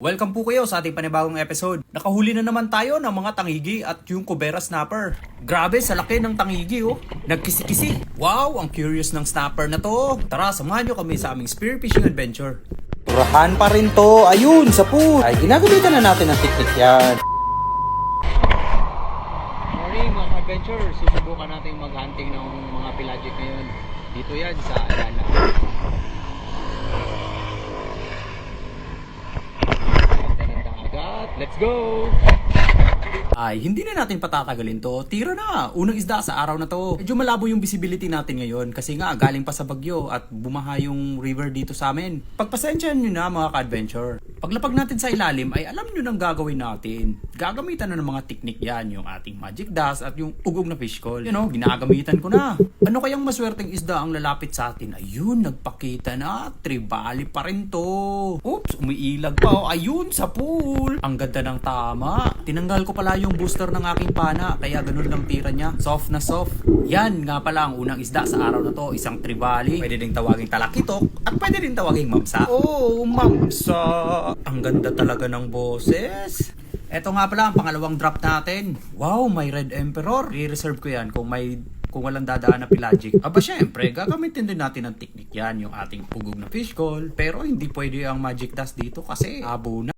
Welcome po kayo sa ating panibagong episode. Nakahuli na naman tayo ng mga tangigi at yung Cobera Snapper. Grabe, sa laki ng tangigi oh. Nagkisi-kisi. Wow, ang curious ng snapper na to. Tara, samahan nyo kami sa aming spearfishing adventure. Turahan pa rin to. Ayun, sa pool. Ay, ginagamitan na natin ng technique yan. Morning mga adventure, susubukan natin maghunting ng mga pelagic ngayon. Dito yan sa Ayala. Ganda ng dagat. Let's go! Ay, hindi na natin patatagalin to. Tira na! Unang isda sa araw na to. Medyo malabo yung visibility natin ngayon kasi nga galing pa sa bagyo at bumaha yung river dito sa amin. Pagpasensyahan nyo na mga ka-adventure. Paglapag natin sa ilalim ay alam nyo nang gagawin natin. Gagamitan na ng mga teknik yan, yung ating magic dust at yung ugong na fish call. You know, ginagamitan ko na. Ano kayang maswerteng isda ang lalapit sa atin? Ayun, nagpakita na. Tribali pa rin to. Oops, umiilag pa. Oh. Ayun, sa pool. Ang ganda ng tama. Tinanggal ko pala yung booster ng aking pana, kaya ganun lang tira niya. Soft na soft. Yan nga pala ang unang isda sa araw na to. Isang tribali. Pwede ding tawaging talakitok at pwede din tawaging mamsa. Oh, mamsa. Ang ganda talaga ng boses. Eto nga pala ang pangalawang drop natin. Wow, may Red Emperor. I-reserve ko yan kung may kung walang dadaan na pelagic. Aba syempre, gagamitin din natin ng technique yan, yung ating pugog na fish call. Pero hindi pwede ang magic dust dito kasi abo na.